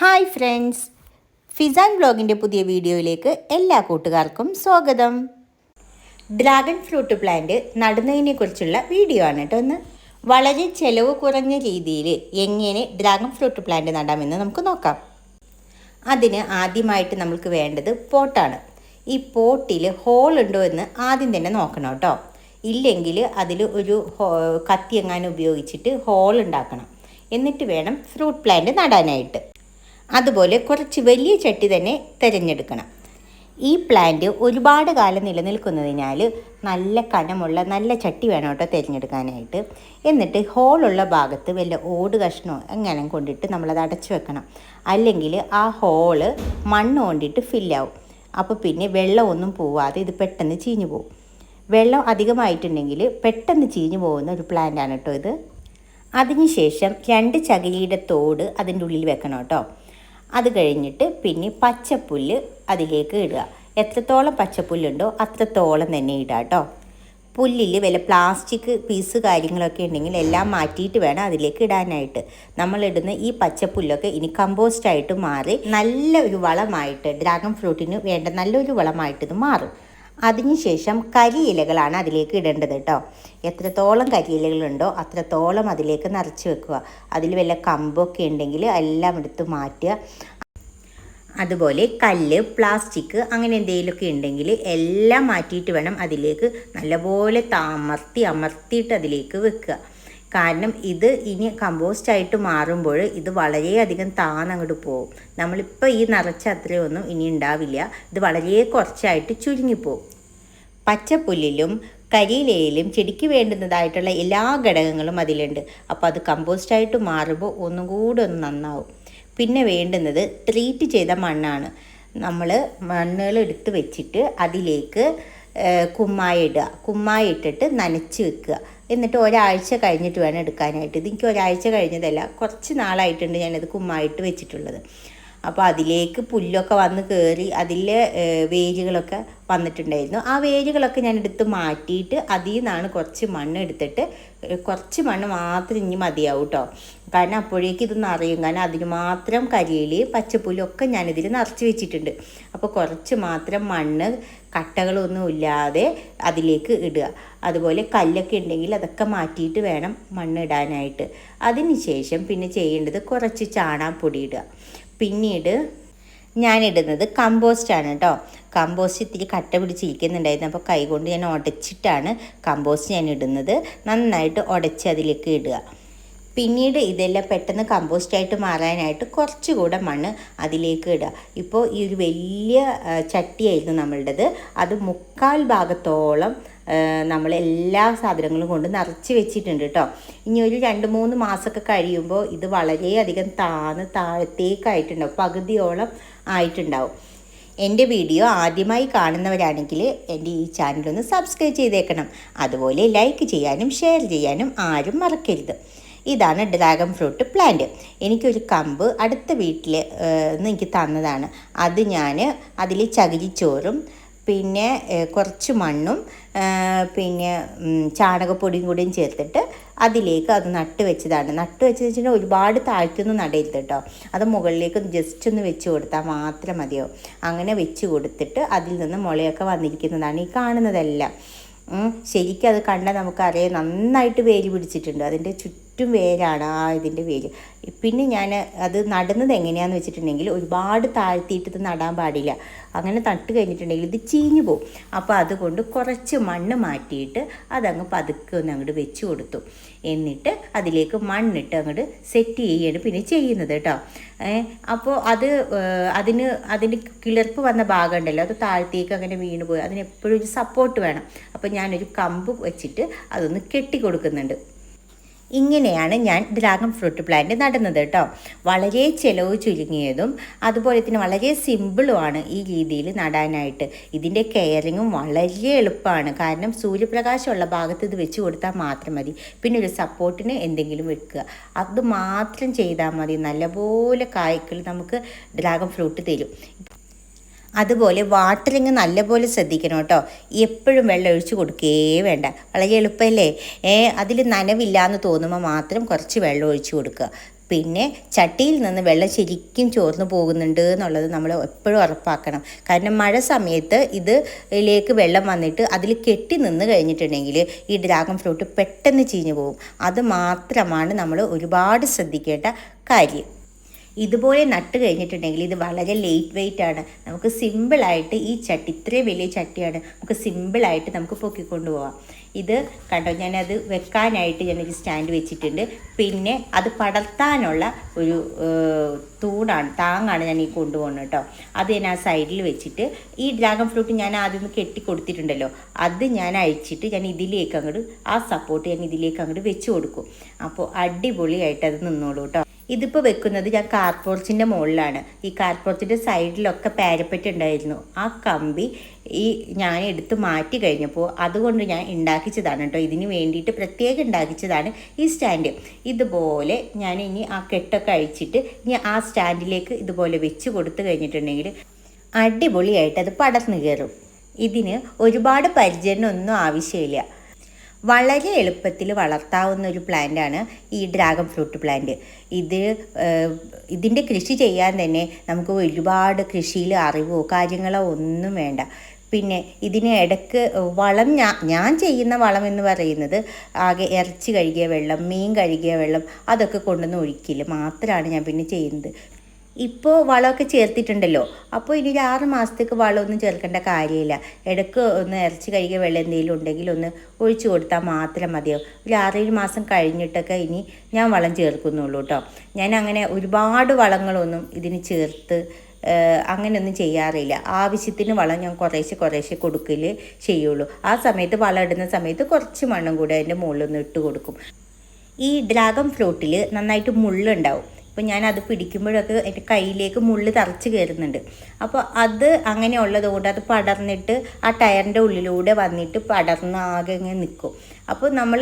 Hi friends. Fizan ബ്ലോഗിന്റെ പുതിയ വീഡിയോയിലേക്ക് എല്ലാ കൂട്ടുകാർക്കും സ്വാഗതം. ഡ്രാഗൺ ഫ്രൂട്ട് പ്ലാന്റ് നടുന്നതിനെക്കുറിച്ചുള്ള വീഡിയോ ആണ് കേട്ടോ ഒന്ന് വളരെ ചെലവ് കുറഞ്ഞ രീതിയിൽ എങ്ങനെ ഡ്രാഗൺ ഫ്രൂട്ട് പ്ലാന്റ് നടാമെന്ന് നമുക്ക് നോക്കാം. അതിന് ആദ്യമായിട്ട് നമുക്ക് വേണ്ടത് പോട്ടാണ്. ഈ പോട്ടിൽ ഹോൾ ഉണ്ടോ എന്ന് ആദ്യം തന്നെ നോക്കണം കേട്ടോ. ഇല്ലെങ്കിൽ അതിൽ ഒരു കത്തി എങ്ങാനും ഉപയോഗിച്ചിട്ട് ഹോൾ ഉണ്ടാക്കണം. എന്നിട്ട് വേണം ഫ്രൂട്ട് പ്ലാന്റ് നടാനായിട്ട്. അതുപോലെ കുറച്ച് വലിയ ചട്ടി തന്നെ തിരഞ്ഞെടുക്കണം. ഈ പ്ലാന്റ് ഒരുപാട് കാലം നിലനിൽക്കുന്നതിനാൽ നല്ല കനമുള്ള നല്ല ചട്ടി വേണം കേട്ടോ തിരഞ്ഞെടുക്കാനായിട്ട്. എന്നിട്ട് ഹോളുള്ള ഭാഗത്ത് വല്ല ഓട് കഷ്ണോ എങ്ങനെ കൊണ്ടിട്ട് നമ്മളത് അടച്ചു വെക്കണം. അല്ലെങ്കിൽ ആ ഹോൾ മണ്ണ് കൊണ്ടിട്ട് ഫില്ലാവും അപ്പോൾ പിന്നെ വെള്ളമൊന്നും പോവാതെ ഇത് പെട്ടെന്ന് ചീഞ്ഞു പോകും വെള്ളം അധികമായിട്ടുണ്ടെങ്കിൽ പെട്ടെന്ന് ചീഞ്ഞു പോകുന്ന ഒരു പ്ലാന്റാണ് കേട്ടോ ഇത്. അതിനുശേഷം രണ്ട് ചകിരിയുടെ തോട് അതിന്റെ ഉള്ളിൽ വെക്കണം കേട്ടോ. അത് കഴിഞ്ഞിട്ട് പിന്നെ പച്ചപ്പുല്ല് അതിലേക്ക് ഇടുക. എത്രത്തോളം പച്ചപ്പുല്ലുണ്ടോ അത്രത്തോളം തന്നെ ഇടുക കേട്ടോ. പുല്ലിൽ വല്ല പ്ലാസ്റ്റിക് പീസ് കാര്യങ്ങളൊക്കെ ഉണ്ടെങ്കിൽ എല്ലാം മാറ്റിയിട്ട് വേണം അതിലേക്ക് ഇടാനായിട്ട്. നമ്മളിടുന്ന ഈ പച്ചപ്പുല്ലൊക്കെ ഇനി കമ്പോസ്റ്റായിട്ട് മാറി നല്ല ഒരു വളമായിട്ട് ഡ്രാഗൺ ഫ്രൂട്ടിന് വേണ്ട നല്ലൊരു വളമായിട്ട് ഇത് മാറും. അതിനുശേഷം കരിയിലകളാണ് അതിലേക്ക് ഇടേണ്ടത് കേട്ടോ. എത്രത്തോളം കരിയിലകളുണ്ടോ അത്രത്തോളം അതിലേക്ക് നിറച്ച് വെക്കുക. അതിൽ വല്ല കമ്പൊക്കെ ഉണ്ടെങ്കിൽ എല്ലാം എടുത്ത് മാറ്റുക. അതുപോലെ കല്ല് പ്ലാസ്റ്റിക് അങ്ങനെ എന്തെങ്കിലുമൊക്കെ ഉണ്ടെങ്കിൽ എല്ലാം മാറ്റിയിട്ട് വേണം അതിലേക്ക് നല്ലപോലെ അമർത്തി അമർത്തിയിട്ട് അതിലേക്ക് വെക്കുക. കാരണം ഇത് ഇനി കമ്പോസ്റ്റ് ആയിട്ട് മാറുമ്പോൾ ഇത് വളരെയധികം താന്നങ്ങോട്ട് പോകും നമ്മളിപ്പോൾ ഈ നിറച്ച അത്രയൊന്നും ഇനി ഉണ്ടാവില്ല. ഇത് വളരെ കുറച്ചായിട്ട് ചുരുങ്ങിപ്പോവും. പച്ചപ്പുല്ലിലും കരിയിലയിലും ചെടിക്ക് വേണ്ടുന്നതായിട്ടുള്ള എല്ലാ ഘടകങ്ങളും അതിലുണ്ട്. അപ്പോൾ അത് കമ്പോസ്റ്റ് ആയിട്ട് മാറുമ്പോൾ ഒന്നും കൂടെ ഒന്ന് നന്നാവും. പിന്നെ വേണ്ടുന്നത് ട്രീറ്റ് ചെയ്ത മണ്ണാണ്. നമ്മൾ മണ്ണുകൾ എടുത്ത് വെച്ചിട്ട് അതിലേക്ക് കുമ്മായ ഇടുക. കുമ്മായ ഇട്ടിട്ട് നനച്ച് വെക്കുക. എന്നിട്ട് ഒരാഴ്ച കഴിഞ്ഞിട്ട് വേണം എടുക്കാനായിട്ട്. ഇത് എനിക്ക് ഒരാഴ്ച കഴിഞ്ഞതല്ല. കുറച്ച് നാളായിട്ടുണ്ട് ഞാനത് കുമ്മായിട്ട് വെച്ചിട്ടുള്ളത്. അപ്പോൾ അതിലേക്ക് പുല്ലൊക്കെ വന്ന് കയറി അതിൽ വേരുകളൊക്കെ വന്നിട്ടുണ്ടായിരുന്നു. ആ വേരുകളൊക്കെ ഞാൻ എടുത്ത് മാറ്റിയിട്ട് അതിൽ നിന്നാണ് കുറച്ച് മണ്ണ് എടുത്തിട്ട് കുറച്ച് മണ്ണ് മാത്രം ഇനി മതിയാവും കേട്ടോ കാരണം അപ്പോഴേക്കും ഇത് നിറയും കാരണം അതിന് മാത്രം കരിയിലയും പച്ചപ്പുല്ലും ഒക്കെ ഞാനിതിൽ നിറച്ച് വെച്ചിട്ടുണ്ട്. അപ്പോൾ കുറച്ച് മാത്രം മണ്ണ് കട്ടകളൊന്നും ഇല്ലാതെ അതിലേക്ക് ഇടുക. അതുപോലെ കല്ലൊക്കെ ഉണ്ടെങ്കിൽ അതൊക്കെ മാറ്റിയിട്ട് വേണം മണ്ണ് ഇടാനായിട്ട്. അതിന് ശേഷം പിന്നെ ചെയ്യേണ്ടത് കുറച്ച് ചാണാപ്പൊടി ഇടുക. പിന്നീട് ഞാനിടുന്നത് കമ്പോസ്റ്റാണ് കേട്ടോ കമ്പോസ്റ്റ് ഇത്തിരി കട്ട പിടിച്ചിരിക്കുന്നുണ്ടായിരുന്നു. അപ്പോൾ കൈകൊണ്ട് ഞാൻ ഉടച്ചിട്ടാണ് കമ്പോസ്റ്റ് ഞാൻ ഇടുന്നത് നന്നായിട്ട് ഉടച്ച് അതിലേക്ക് ഇടുക. പിന്നീട് ഇതെല്ലാം പെട്ടെന്ന് കമ്പോസ്റ്റായിട്ട് മാറാനായിട്ട് കുറച്ചുകൂടെ മണ്ണ് അതിലേക്ക് ഇടുക. ഇപ്പോൾ ഈ ഒരു വലിയ ചട്ടിയായിരുന്നു നമ്മളുടേത്. അത് മുക്കാൽ ഭാഗത്തോളം നമ്മൾ എല്ലാ സാധനങ്ങളും കൊണ്ട് നിറച്ച് വെച്ചിട്ടുണ്ട് കേട്ടോ ഇനി ഒരു രണ്ട് മൂന്ന് മാസമൊക്കെ കഴിയുമ്പോൾ ഇത് വളരെയധികം താന്ന് താഴത്തേക്കായിട്ടുണ്ടാവും പകുതിയോളം ആയിട്ടുണ്ടാവും. എന്റെ വീഡിയോ ആദ്യമായി കാണുന്നവരാണെങ്കിൽ എന്റെ ഈ ചാനലൊന്ന് സബ്സ്ക്രൈബ് ചെയ്തേക്കണം. അതുപോലെ ലൈക്ക് ചെയ്യാനും ഷെയർ ചെയ്യാനും ആരും മറക്കരുത്. ഇതാണ് ഡ്രാഗൺ ഫ്രൂട്ട് പ്ലാന്റ്. എനിക്കൊരു കമ്പ് അടുത്ത വീട്ടിൽ നിന്ന് എനിക്ക് തന്നതാണ്. അത് ഞാൻ അതിൽ ചകിരിച്ചോറും പിന്നെ കുറച്ച് മണ്ണും പിന്നെ ചാണകപ്പൊടിയും കൂടിയും ചേർത്തിട്ട് അതിലേക്ക് അത് നട്ട് വെച്ചതാണ്. നട്ട് വെച്ചത് വെച്ചിട്ടുണ്ടെങ്കിൽ ഒരുപാട് താഴ്ത്തൊന്നും നടരുത് കേട്ടോ. അത് മുകളിലേക്ക് ജസ്റ്റ് ഒന്ന് വെച്ച് കൊടുത്താൽ മാത്രം മതിയോ അങ്ങനെ വെച്ച് കൊടുത്തിട്ട് അതിൽ നിന്ന് മുളയൊക്കെ വന്നിരിക്കുന്നതാണ് ഈ കാണുന്നതെല്ലാം. ശരിക്കും അത് കണ്ടാൽ നമുക്കറിയാം നന്നായിട്ട് വേരി പിടിച്ചിട്ടുണ്ട്. അതിന്റെ ചുറ്റും വേരാണ് ആ ഇതിന്റെ വേര്. പിന്നെ ഞാൻ അത് നടുന്നത് എങ്ങനെയാന്ന് വെച്ചിട്ടുണ്ടെങ്കിൽ ഒരുപാട് താഴ്ത്തിയിട്ട് ഇത് നടാൻ പാടില്ല. അങ്ങനെ നട്ട് കഴിഞ്ഞിട്ടുണ്ടെങ്കിൽ ഇത് ചീഞ്ഞു പോകും അപ്പോൾ അതുകൊണ്ട് കുറച്ച് മണ്ണ് മാറ്റിയിട്ട് അതങ്ങ് പതുക്കെ ഒന്ന് അങ്ങോട്ട് വെച്ച് കൊടുത്തു. എന്നിട്ട് അതിലേക്ക് മണ്ണിട്ട് അങ്ങോട്ട് സെറ്റ് ചെയ്യുകയാണ് പിന്നെ ചെയ്യുന്നത് കേട്ടോ. അപ്പോൾ അത് അതിന് അതിന് കിളിർപ്പ് വന്ന ഭാഗം ഉണ്ടല്ലോ അത് താഴത്തേക്ക് അങ്ങനെ വീണ് പോയി. അതിന് എപ്പോഴും ഒരു സപ്പോർട്ട് വേണം. അപ്പോൾ ഞാനൊരു കമ്പ് വെച്ചിട്ട് അതൊന്ന് കെട്ടി കൊടുക്കുന്നുണ്ട്. ഇങ്ങനെയാണ് ഞാൻ ഡ്രാഗൺ ഫ്രൂട്ട് പ്ലാന്റ് നടുന്നത് കേട്ടോ വളരെ ചിലവ് ചുരുങ്ങിയതും അതുപോലെ തന്നെ വളരെ സിമ്പിളുമാണ് ഈ രീതിയിൽ നടാനായിട്ട്. ഇതിന്റെ കെയറിങ്ങും വളരെ എളുപ്പമാണ്. കാരണം സൂര്യപ്രകാശമുള്ള ഭാഗത്ത് ഇത് വെച്ച് കൊടുത്താൽ മാത്രം മതി. പിന്നെ ഒരു സപ്പോർട്ടിന് എന്തെങ്കിലും വെക്കുക. അത് മാത്രം ചെയ്താൽ മതി. നല്ലപോലെ കായ്ക്കൾ നമുക്ക് ഡ്രാഗൺ ഫ്രൂട്ട് തരും. അതുപോലെ വാട്ടറിങ് നല്ലപോലെ ശ്രദ്ധിക്കണം കേട്ടോ. എപ്പോഴും വെള്ളം ഒഴിച്ച് കൊടുക്കേ വേണ്ട. വളരെ എളുപ്പമല്ലേ ഏ അതിൽ നനവില്ലാന്ന് തോന്നുമ്പോൾ മാത്രം കുറച്ച് വെള്ളം ഒഴിച്ച് കൊടുക്കുക. പിന്നെ ചട്ടിയിൽ നിന്ന് വെള്ളം ശരിക്കും ചോർന്നു പോകുന്നുണ്ട് എന്നുള്ളത് നമ്മൾ എപ്പോഴും ഉറപ്പാക്കണം. കാരണം മഴ സമയത്ത് ഇതിലേക്ക് വെള്ളം വന്നിട്ട് അതിൽ കെട്ടി നിന്ന് കഴിഞ്ഞിട്ടുണ്ടെങ്കിൽ ഈ ഡ്രാഗൺ ഫ്രൂട്ട് പെട്ടെന്ന് ചീഞ്ഞു പോകും. അത് മാത്രമാണ് നമ്മൾ ഒരുപാട് ശ്രദ്ധിക്കേണ്ട കാര്യം. ഇതുപോലെ നട്ട് കഴിഞ്ഞിട്ടുണ്ടെങ്കിൽ ഇത് വളരെ ലേറ്റ് വെയിറ്റ് ആണ്. നമുക്ക് സിമ്പിളായിട്ട് ഈ ചട്ടി ഇത്രയും വലിയ ചട്ടിയാണ് നമുക്ക് സിമ്പിളായിട്ട് നമുക്ക് പൊക്കിക്കൊണ്ട് പോവാം. ഇത് കണ്ടോ? ഞാനത് വെക്കാനായിട്ട് ഞാനൊരു സ്റ്റാൻഡ് വെച്ചിട്ടുണ്ട്. പിന്നെ അത് പടർത്താനുള്ള ഒരു തൂണാണ് താങ്ങാണ് ഞാൻ ഈ കൊണ്ടുപോകുന്നത് കേട്ടോ. അത് ഞാൻ ആ സൈഡിൽ വെച്ചിട്ട് ഈ ഡ്രാഗൺ ഫ്രൂട്ട് ഞാൻ ആദ്യം കെട്ടി കൊടുത്തിട്ടുണ്ടല്ലോ. അത് ഞാൻ അഴിച്ചിട്ട് ഞാൻ ഇതിലേക്ക് അങ്ങോട്ട് ആ സപ്പോർട്ട് ഞാൻ ഇതിലേക്ക് അങ്ങോട്ട് വെച്ച് കൊടുക്കും. അപ്പോൾ അടിപൊളിയായിട്ട് അത് നിന്നോളൂ കേട്ടോ. ഇതിപ്പോൾ വെക്കുന്നത് ഞാൻ കാർപോർച്ചിന്റെ മുകളിലാണ്. ഈ കാർപോർച്ചിന്റെ സൈഡിലൊക്കെ പാരപ്പറ്റ് ഉണ്ടായിരുന്നു. ആ കമ്പി ഈ ഞാൻ എടുത്ത് മാറ്റി കഴിഞ്ഞപ്പോൾ അതുകൊണ്ട് ഞാൻ ഉണ്ടാക്കിച്ചതാണ് കേട്ടോ. ഇതിന് വേണ്ടിയിട്ട് പ്രത്യേകം ഉണ്ടാക്കിച്ചതാണ് ഈ സ്റ്റാൻഡ് ഇതുപോലെ ഞാൻ ഇനി ആ കെട്ടൊക്കെ അഴിച്ചിട്ട് ഇനി ആ സ്റ്റാൻഡിലേക്ക് ഇതുപോലെ വെച്ച് കൊടുത്തു കഴിഞ്ഞിട്ടുണ്ടെങ്കിൽ അടിപൊളിയായിട്ട് അത് പടർന്നു കയറും. ഇതിന് ഒരുപാട് പരിചരണമൊന്നും ആവശ്യമില്ല. വളരെ എളുപ്പത്തിൽ വളർത്താവുന്ന ഒരു പ്ലാന്റാണ് ഈ ഡ്രാഗൺ ഫ്രൂട്ട് പ്ലാന്റ് ഇത് ഇതിന്റെ കൃഷി ചെയ്യാൻ തന്നെ നമുക്ക് ഒരുപാട് കൃഷിയിൽ അറിവോ കാര്യങ്ങളോ ഒന്നും വേണ്ട. പിന്നെ ഇതിന് ഇടയ്ക്ക് വളം ഞാൻ ഞാൻ ചെയ്യുന്ന വളം എന്ന് പറയുന്നത് ആകെ ഇറച്ചി കഴുകിയ വെള്ളം മീൻ കഴുകിയ വെള്ളം അതൊക്കെ കൊണ്ടുവന്ന് ഒഴിക്കില്ല മാത്രമാണ് ഞാൻ പിന്നെ ചെയ്യുന്നത്. ഇപ്പോൾ വളമൊക്കെ ചേർത്തിട്ടുണ്ടല്ലോ. അപ്പോൾ ഇനി ഒരു ആറ് മാസത്തേക്ക് വളമൊന്നും ചേർക്കേണ്ട കാര്യമില്ല. ഇടയ്ക്ക് ഒന്ന് ഇറച്ചി കഴുകിയ വെള്ളം എന്തെങ്കിലും ഉണ്ടെങ്കിൽ ഒന്ന് ഒഴിച്ചു കൊടുത്താൽ മാത്രം മതിയാവും. ഒരു ആറേഴ് മാസം കഴിഞ്ഞിട്ടൊക്കെ ഇനി ഞാൻ വളം ചേർക്കുന്നുള്ളൂ കേട്ടോ. ഞാൻ അങ്ങനെ ഒരുപാട് വളങ്ങളൊന്നും ഇതിന് ചേർത്ത് അങ്ങനെയൊന്നും ചെയ്യാറില്ല. ആവശ്യത്തിന് വളം ഞാൻ കുറേശ്ശെ കുറേശ്ശെ കൊടുക്കൽ ചെയ്യുള്ളൂ. ആ സമയത്ത് വളം ഇടുന്ന സമയത്ത് കുറച്ച് മണ്ണും കൂടെ അതിന്റെ മുകളിൽ ഒന്ന് ഇട്ട് കൊടുക്കും. ഈ ഡ്രാഗൺ ഫ്രൂട്ടിൽ നന്നായിട്ട് മുള്ളുണ്ടാവും. അപ്പോൾ ഞാൻ അത് പിടിക്കുമ്പോഴൊക്കെ എന്റെ കയ്യിലേക്ക് മുള്ള് തറച്ച് കയറുന്നുണ്ട് അപ്പോൾ അത് അങ്ങനെ ഉള്ളതുകൊണ്ട് അത് പടർന്നിട്ട് ആ ടയറിന്റെ ഉള്ളിലൂടെ വന്നിട്ട് പടർന്ന് ആകെ ഇങ്ങനെ നിൽക്കും അപ്പോൾ നമ്മൾ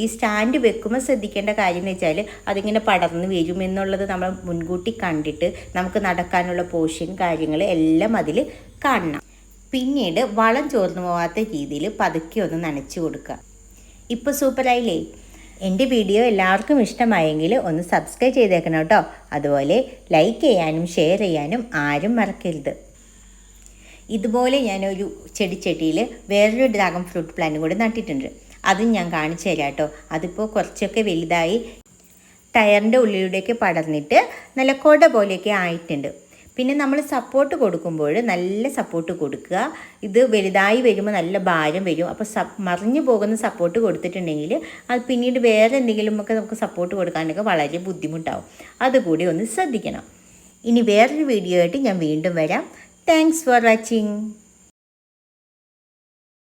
ഈ സ്റ്റാൻഡ് വെക്കുമ്പോൾ ശ്രദ്ധിക്കേണ്ട കാര്യം എന്ന് വെച്ചാൽ അതിങ്ങനെ പടർന്ന് വരും എന്നുള്ളത് നമ്മൾ മുൻകൂട്ടി കണ്ടിട്ട് നമുക്ക് നടക്കാനുള്ള പോഷൻ കാര്യങ്ങൾ എല്ലാം അതിൽ കാണണം. പിന്നീട് വളം ചോർന്നു പോകാത്ത രീതിയിൽ പതുക്കെ ഒന്ന് നനച്ചു കൊടുക്കുക. ഇപ്പോൾ സൂപ്പറായില്ലേ? എന്റെ വീഡിയോ എല്ലാവർക്കും ഇഷ്ടമായെങ്കിൽ ഒന്ന് സബ്സ്ക്രൈബ് ചെയ്തേക്കണം കേട്ടോ. അതുപോലെ ലൈക്ക് ചെയ്യാനും ഷെയർ ചെയ്യാനും ആരും മറക്കരുത്. ഇതുപോലെ ഞാനൊരു ചെടിച്ചട്ടിയിൽ വേറൊരു ഡ്രാഗൺ ഫ്രൂട്ട് പ്ലാന്റ് കൂടി നട്ടിട്ടുണ്ട്. അതും ഞാൻ കാണിച്ചു തരാം കേട്ടോ. അതിപ്പോൾ കുറച്ചൊക്കെ വലുതായി ടയറിന്റെ ഉള്ളിലൂടെയൊക്കെ പടർന്നിട്ട് നല്ല കൊട പോലെയൊക്കെ ആയിട്ടുണ്ട്. പിന്നെ നമ്മൾ സപ്പോർട്ട് കൊടുക്കുമ്പോൾ നല്ല സപ്പോർട്ട് കൊടുക്കുക. ഇത് വലുതായി വരുമ്പോൾ നല്ല ഭാരം വരും. അപ്പോൾ സപ് മറിഞ്ഞു പോകുന്ന സപ്പോർട്ട് കൊടുത്തിട്ടുണ്ടെങ്കിൽ അത് പിന്നീട് വേറെ എന്തെങ്കിലുമൊക്കെ നമുക്ക് സപ്പോർട്ട് കൊടുക്കാനൊക്കെ വളരെ ബുദ്ധിമുട്ടാവും. അതുകൂടി ഒന്ന് ശ്രദ്ധിക്കണം. ഇനി വേറൊരു വീഡിയോ ആയിട്ട് ഞാൻ വീണ്ടും വരാം. Thanks for watching